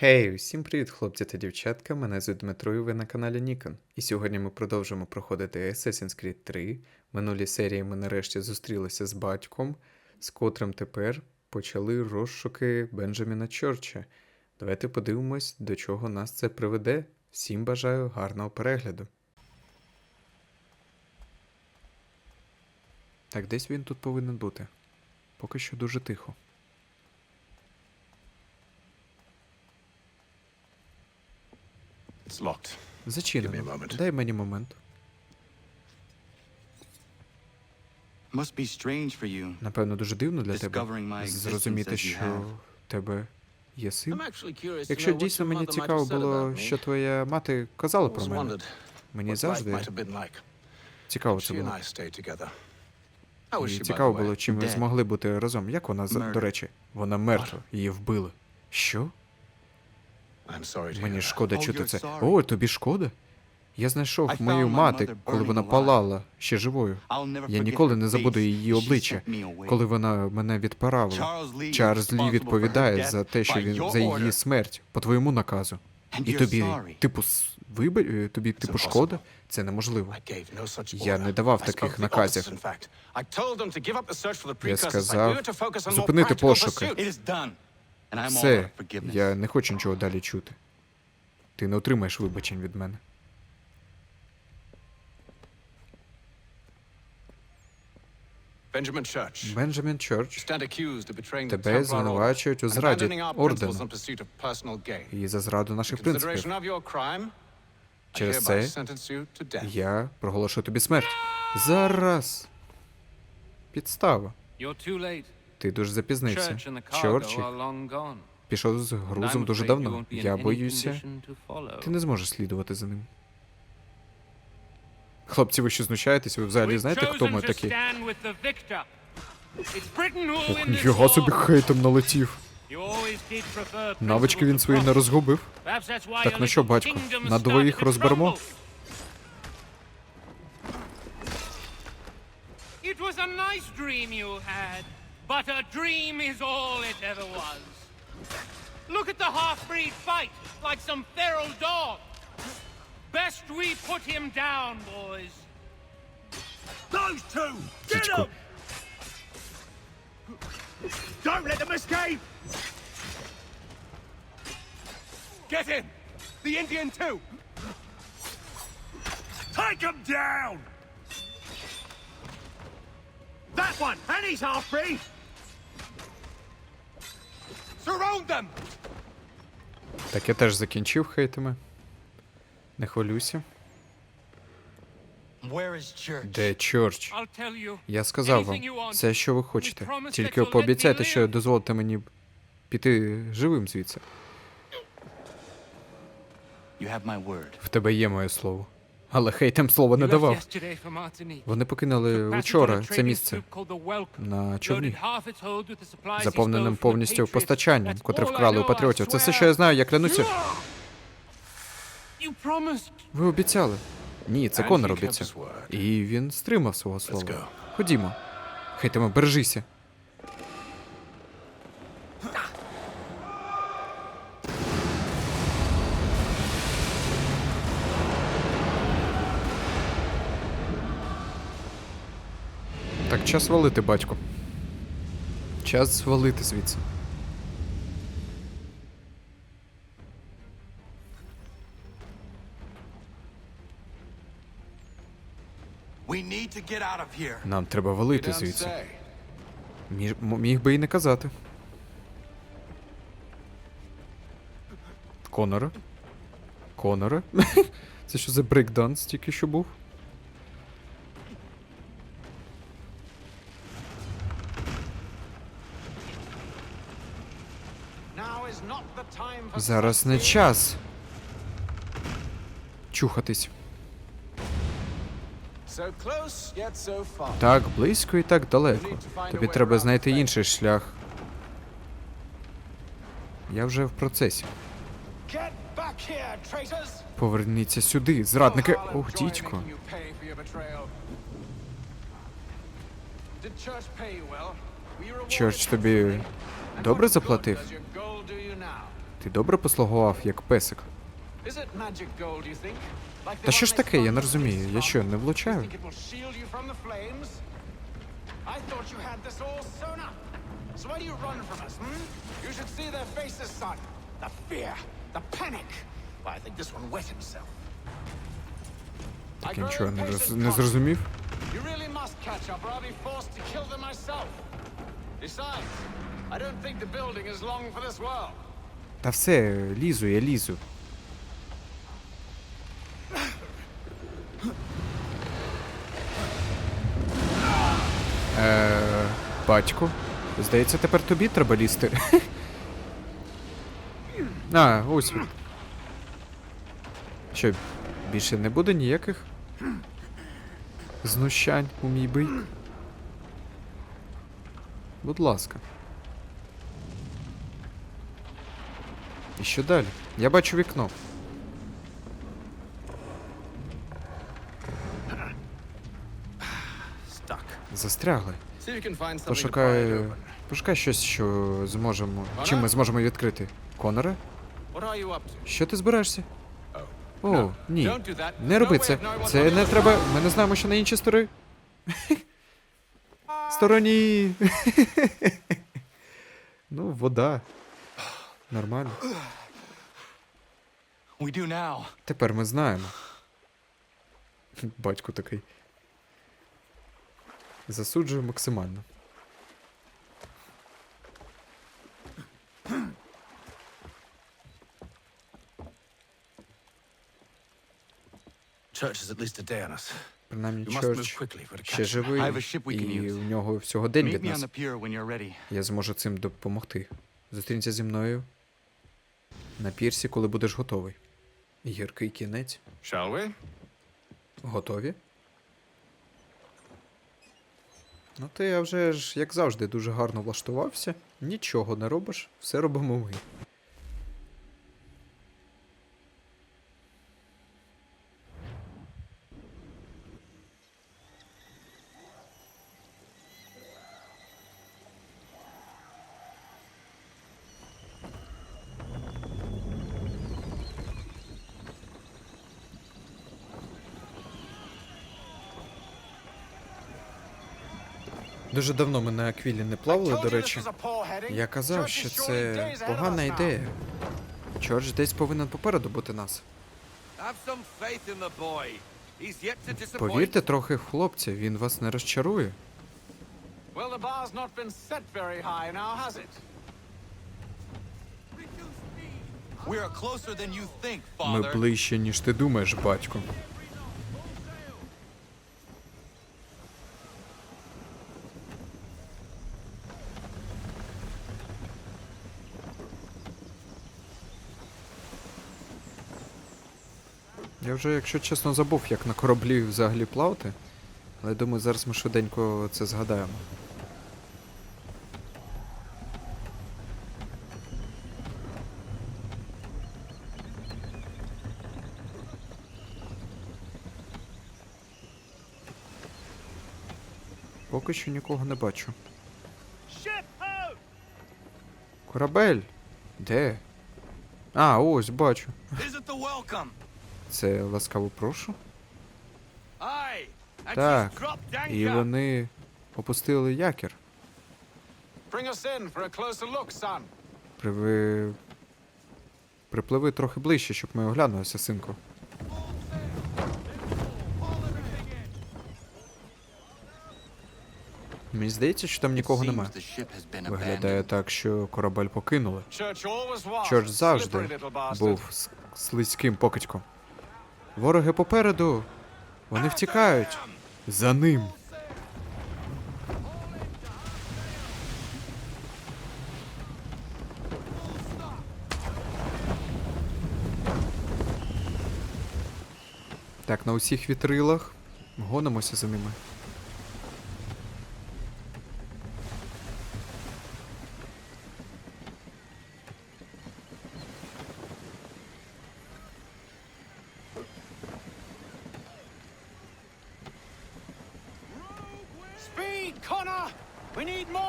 Хей, усім привіт, хлопці та дівчатка. Мене звуть Дмитро, і ви на каналі Нікон. І сьогодні ми продовжимо проходити Assassin's Creed 3. В Минулій серії ми нарешті зустрілися з батьком, з котрим тепер почали розшуки Бенджаміна Чорча. Давайте подивимось, до чого нас це приведе. Всім бажаю гарного перегляду. Так, десь він тут повинен бути. Поки що дуже тихо. Зачинено. Give me a moment. Дай мені момент. Must be strange for you. Напевно, дуже дивно для тебе зрозуміти, що в тебе є син. Якщо дійсно мені цікаво було, що твоя мати казала про мене. Мені завжди цікаво це було. І цікаво було, чим ви Dead. змогли бути разом. Як вона, до речі, вона мертва, її вбили. Що? I'm sorry to Мені шкода Oh, чути це. О, тобі шкода? Я знайшов мою мати, коли вона палала ще живою. Я ніколи не забуду її обличчя, коли вона мене відправила. Charles Lee Чарльз Лі відповідає за те, що він за її смерть по твоєму наказу. І тобі, типу, е, тобі, типу, шкода? Це неможливо. Я не давав таких наказів. Я сказав зупинити пошуки. Все, я не хочу нічого далі чути. Ти не отримаєш вибачень від мене. Бенджамін Чорч Тебе звинувачують у зраді ордену і за зраду наших принципів. Через це. Я проголошую тобі смерть. Зараз. Підстава. Ти дуже запізнився. Чорчі пішов з грузом дуже давно. Я боюся, ти не зможеш слідувати за ним. Хлопці, ви що знущаєтесь? Ви взагалі знаєте, хто ми такі? Ох, ніфіга собі хейтом налетів. Навички він свої не розгубив. Так, ну що, батько, на двоїх розберемо? It was a nice dream you had, But a dream is all it ever was. Look at the half-breed fight, like some feral dog. Best we put him down, boys. Those two! Get them! Don't let them escape! Get him! The Indian too! Take him down! That one! And he's half-breed! Так я теж закінчив хейтами. Не хвилюйся. Where is church? Де Чорч? I'll tell you. Я сказав вам, Anything you want. все, що ви хочете. We promise that Тільки пообіцяйте, що дозволите мені піти живим звідси. You have my word. В тебе є моє слово. Але хейтем слова не давав. Вони покинули учора це місце на човні, заповненим повністю постачанням, котре вкрали у патріотів. Це все, що я знаю, я клянуся. Ви обіцяли. Ні, це Конор обіцяв. І він стримав свого слова. Ходімо. Хейтеме, бережися. Час валити, батько. Час валити звідси. Нам треба валити звідси. say. Між, м- міг би і не казати. Конора? Конора? Це що за брейкданс тільки що був? Now is not the time for Зараз не час. Чухатись. Так близько і так далеко. Тобі треба знайти інший шлях. Я вже в процесі. Поверніться сюди, зрадники. Ох, дідько. Чорч тобі добре заплатив? Ти добре послугував як песик. Та що ж таке, я не розумію. Я що, не влучаю? Hmm? Так я нічого не, роз... не зрозумів. Besides, I don't think the building is long for this world. Та все, лізу, я лізу. Е, батько. Здається, тепер тобі треба лізти. А, ось. Що, більше не буде ніяких знущань у мій бик? Будь ласка. І що далі? Я бачу вікно. Застрягли. Пошукай. Пошукай щось, що зможемо. Чим ми зможемо відкрити? Коноре? Що ти збираєшся? О, ні. Не роби це. Це не треба. Ми не знаємо, що на іншій стороні. Стороні. ну, вода. Нормально. We do now. Тепер ми знаємо. Батько такий. Засуджую максимально. Church is at least a day on us. Принаймні, Чорч ще живий, і у нього всього день від нас. Я зможу цим допомогти. Зустрінься зі мною на пірсі, коли будеш готовий. Гіркий кінець. Shall we? Готові? Ну ти я вже ж, як завжди, дуже гарно влаштувався. Нічого не робиш, все робимо ми. Дуже давно ми на аквілі не плавали, до речі. Я казав, що це погана ідея. Чорч десь повинен попереду бути нас. Повірте трохи в хлопця, він вас не розчарує. Ми ближче, ніж ти думаєш, батько. Я вже, якщо чесно, забув, як на кораблі взагалі плавати. Але думаю, зараз ми швиденько це згадаємо. Поки що нікого не бачу. Корабель? Де? А, ось бачу. Це ласкаво прошу. Так. І вони опустили якір. Приви... Припливи трохи ближче, щоб ми оглянулися, синку. Мені здається, що там нікого немає. Виглядає так, що корабель покинули. Чорч завжди був слизьким покидьком. Вороги попереду. Вони втікають. За ним. Так, на усіх вітрилах. Гонимося за ними.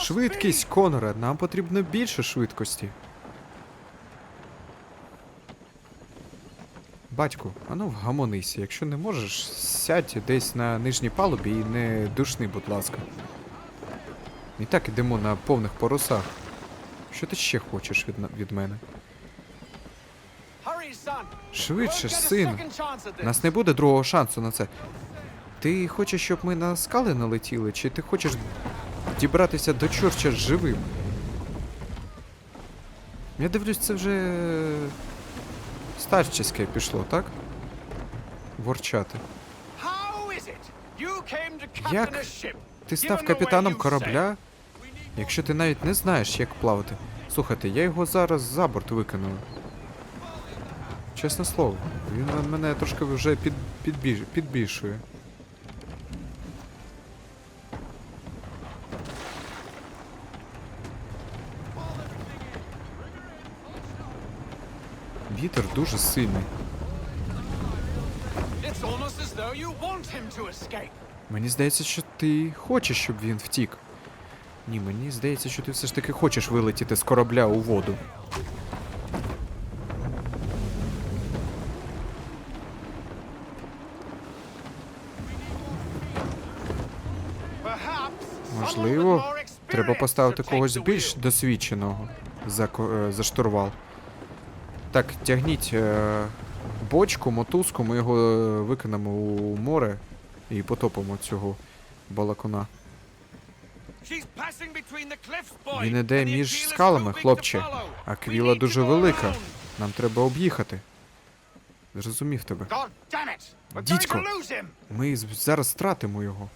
Швидкість! Конора, нам потрібно більше швидкості. Батьку, ану вгамонися. Якщо не можеш, сядь десь на нижній палубі і не душни, будь ласка. І так ідемо на повних парусах. Що ти ще хочеш від, від мене? Швидше, У нас не буде другого шансу на це. Ти хочеш, щоб ми на скали налетіли, чи ти хочеш дібратися до Чорча живим? Я дивлюсь, це вже старчеське пішло, так? Ворчати. Як. Ти став капітаном корабля, якщо ти навіть не знаєш, як плавати. Слухайте, я його зараз за борт викинула. Чесне слово, він мене трошки вже під, підбіж, підбільшує. Вітер дуже сильний. Мені здається, що ти хочеш, щоб він втік. Ні, мені здається, що ти все ж таки хочеш вилетіти з корабля у воду. Можливо, треба поставити когось більш досвідченого за, е, за штурвал. Так, тягніть е, бочку, мотузку, ми його е, викинемо у море і потопимо цього балакуна. Він іде між скалами, хлопче, а квіла дуже велика. Нам треба об'їхати. Зрозумів тебе. Дідько. Ми зараз втратимо його.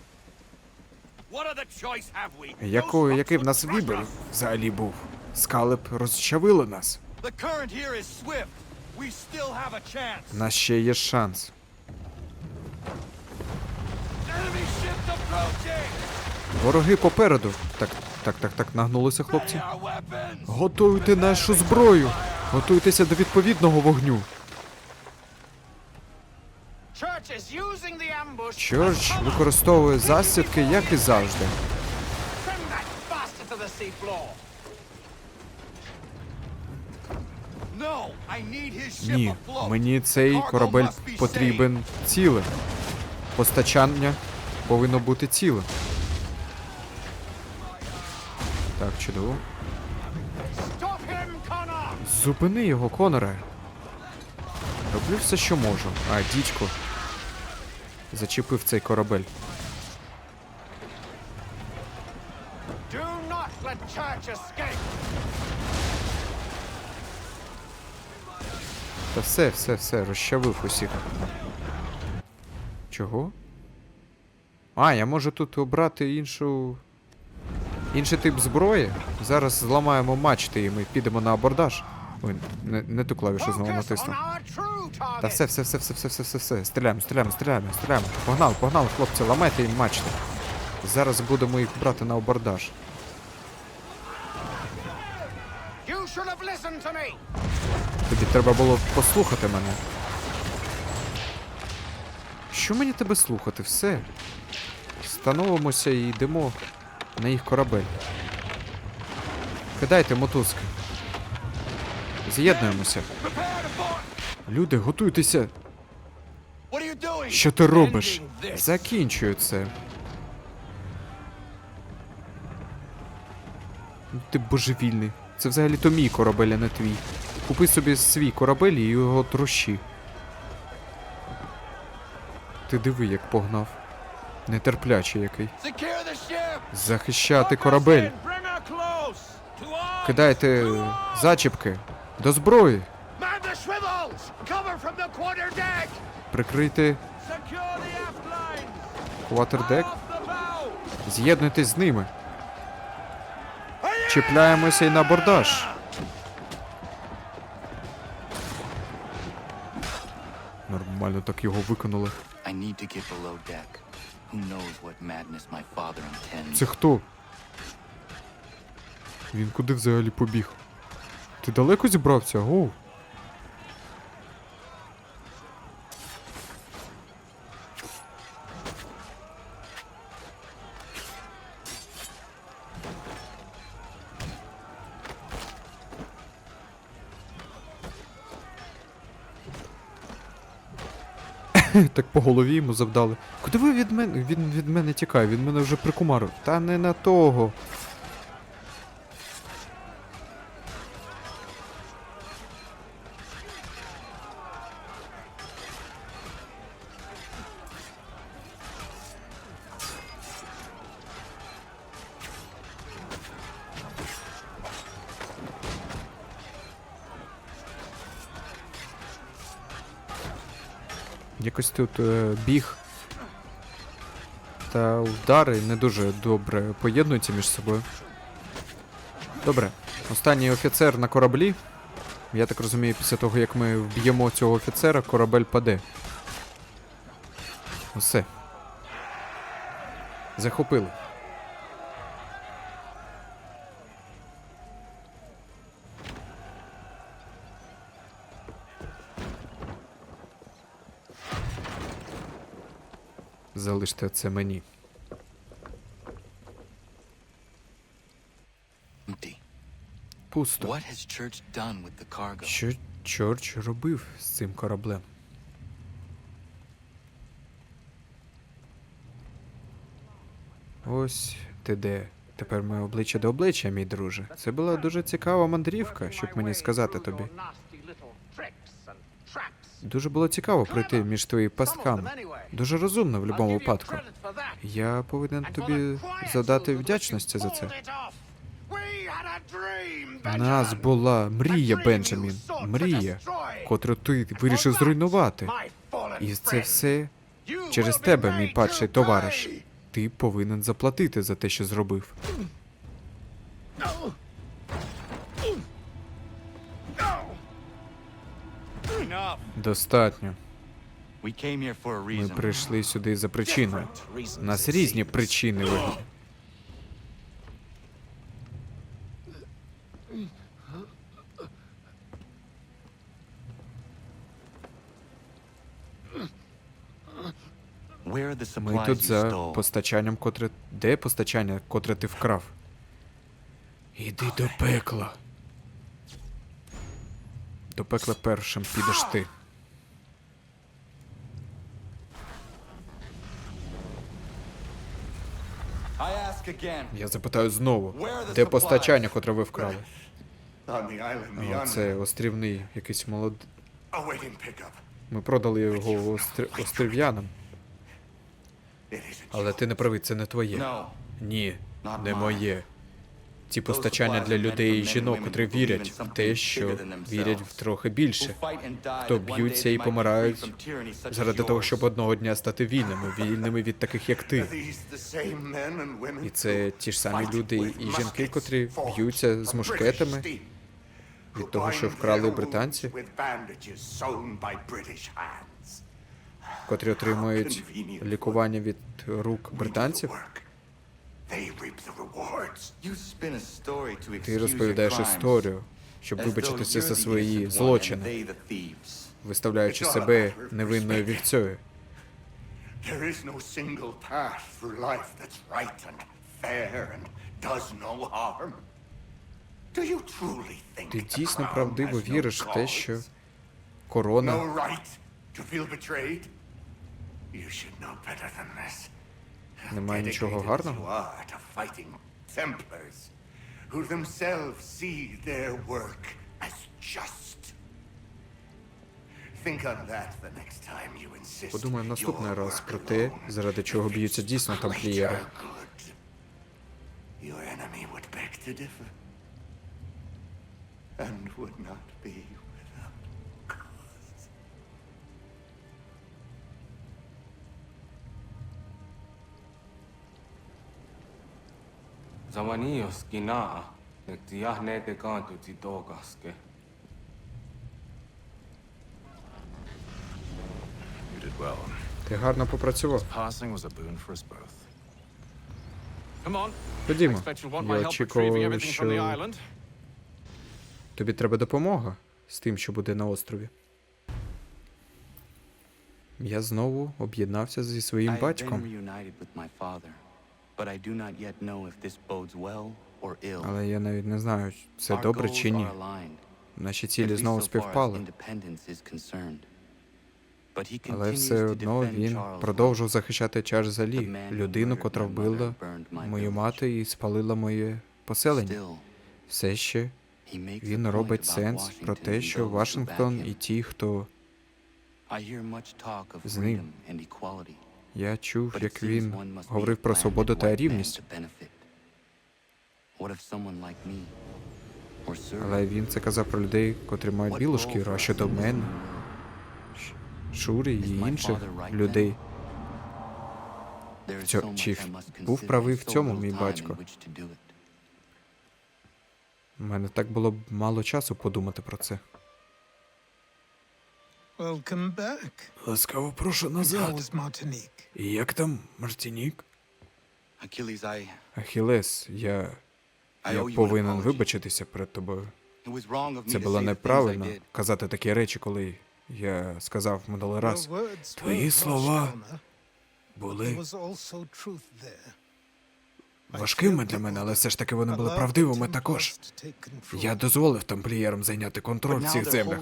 What other choice have we? Яко, Those який в нас вибір взагалі був? Скали б розчавили нас. У нас ще є шанс. Вороги попереду. Так, так, так, так, нагнулися хлопці. Готуйте нашу зброю! Готуйтеся до відповідного вогню. Чорч використовує засідки, як і завжди. Send that bastard to the sea floor. No, I need his ship Ні, мені цей корабель потрібен цілим. Постачання повинно бути цілим. Так, чудово. Зупини його, Коноре. Роблю все, що можу. А, дідько. Зачепив цей корабель. Do not let Church escape. Та все, все, все, розчавив усіх. Чого? А, я можу тут обрати іншу. Інший тип зброї. Зараз зламаємо мачти і ми підемо на абордаж. Ой, не, не ту клавішу знову натиснув. Та все, все, все, все, все, все, все, все. Стріляємо, стріляємо, стріляємо, стріляємо. Погнали, погнали, хлопці, ламайте їм мачти. Зараз будемо їх брати на абордаж. You should have listened to me. Тобі треба було послухати мене. Що мені тебе слухати? Все. Становимося і йдемо на їх корабель. Кидайте мотузки. З'єднуємося. Люди, готуйтеся. Що ти робиш? Закінчую це. Ти божевільний. Це взагалі-то мій корабель, а не твій. Купи собі свій корабель і його трощи. Ти диви, як погнав. Нетерплячий який. Захищати корабель. Кидайте зачіпки. До зброї. Прикрийте кватердек. З'єднуйтесь з ними. Чіпляємося і на абордаж. Нормально так його виконали. Це хто? Він куди взагалі побіг? Ти далеко зібрався? Оу. Так по голові йому завдали. Куди ви від мене? Він від мене тікає, він мене вже прикумарив. Та не на того. Якось тут е, біг та удари не дуже добре поєднуються між собою. Добре, останній офіцер на кораблі. Я так розумію, після того, як ми вб'ємо цього офіцера, корабель паде. Усе. Захопили. Залиште це мені. Пусто. Що Чорч робив з цим кораблем? Ось ти де. Тепер ми обличчя до обличчя, мій друже. Це була дуже цікава мандрівка, щоб мені сказати тобі. Дуже було цікаво пройти між твої пастками. Дуже розумно в будь-якому випадку. Я повинен тобі задати вдячності за це. У нас була мрія, Бенджамін. Мрія, котру ти вирішив зруйнувати. І це все через тебе, мій падший товариш. Ти повинен заплатити за те, що зробив. Достатньо. Ми прийшли сюди за причиною. У нас різні причини Ми тут за постачанням, котре. Де постачання, котре ти вкрав? Іди до пекла. До пекла першим підеш ти. Я запитаю знову, де постачання, котре ви вкрали? О, це острівний якийсь молод. Ми продали його остр... острів'янам. Але ти не правий, це не твоє. Ні, не моє. Ці постачання для людей і жінок, котрі вірять в те, що вірять в трохи більше. Хто б'ються і помирають Заради того, щоб одного дня стати вільними, вільними від таких, як ти. І це ті ж самі люди і жінки, котрі б'ються з мушкетами від того, що вкрали британці, котрі отримують лікування від рук британців. the work. They reap the rewards. Ти розповідаєш історію, щоб вибачитися за свої злочини, виставляючи себе невинною вівцею. There is no single path through life that's right and fair and does no harm. Do you truly think Ти дійсно правдиво віриш в те, що корона No right to feel betrayed? You should know better than this. Немає нічого гарного? Who themselves see their work as just. Think on that the next time you insist Подумаємо наступний раз про те, заради чого б'ються дійсно is тамплієри. Your enemy would beg to differ, and would not be Zamanios kinaa, nek jahne te kantu ti tokaske. You did well. Ти гарно попрацював. Passing was a boon for us both. Come on. Ходімо. Я очікував, що тобі треба допомога з тим, що буде на острові. Я знову об'єднався зі своїм батьком, but I do not yet know if this bodes well or ill. але я навіть не знаю, це добре чи ні. Наші цілі знову співпали. Але все одно він продовжував захищати Чарльза the Лі, man who людину, котра вбила мою мати і спалила моє поселення. Все ще він робить сенс про те, що Вашингтон і ті, хто з ним. Я чув, як він говорив про свободу та рівність. Але він це казав про людей, котрі мають білу шкіру, а щодо мене, Шурі і інших людей. Цьо- чи був правий в цьому мій батько? У мене так було б мало часу подумати про це. Welcome back. Ласкаво прошу назад. Martinique? І як там, Мартінік? Achilles, I, Ахілес, я. I Я повинен вибачитися перед тобою. It was wrong of me Це було неправильно казати такі речі, коли я сказав минулий раз. Твої слова Були важкими для мене, але все ж таки вони були правдивими також. Я дозволив тамплієрам зайняти контроль в цих землях.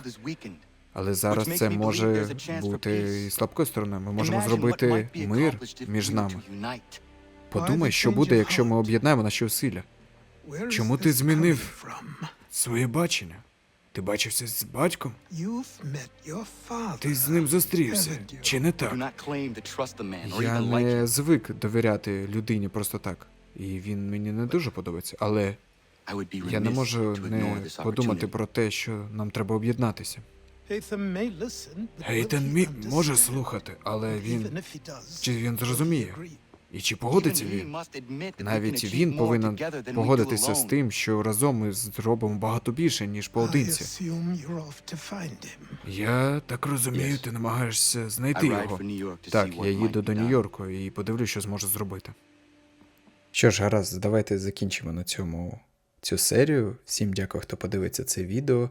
Але зараз це може бути і слабкою стороною. Ми можемо зробити мир між нами. Подумай, що буде, якщо ми об'єднаємо наші is Чому ти змінив своє бачення? Ти бачився з батьком? Ти з ним зустрівся, чи не так? Я не звик довіряти людині просто так. І він мені не дуже подобається. Але я не можу не подумати про те, що нам треба об'єднатися. Hatham may listen, but will Гейтен мі може слухати, але він if he does, чи він зрозуміє? І чи погодиться він? must admit that we can Навіть він повинен погодитися з тим, що разом ми зробимо багато більше, ніж поодинці. Я так розумію, ти намагаєшся знайти його. Так, я їду до. Нью-Йорку і подивлюсь, що зможу зробити. Що ж, гаразд, давайте закінчимо на цьому цю серію. Всім дякую, хто подивиться це відео.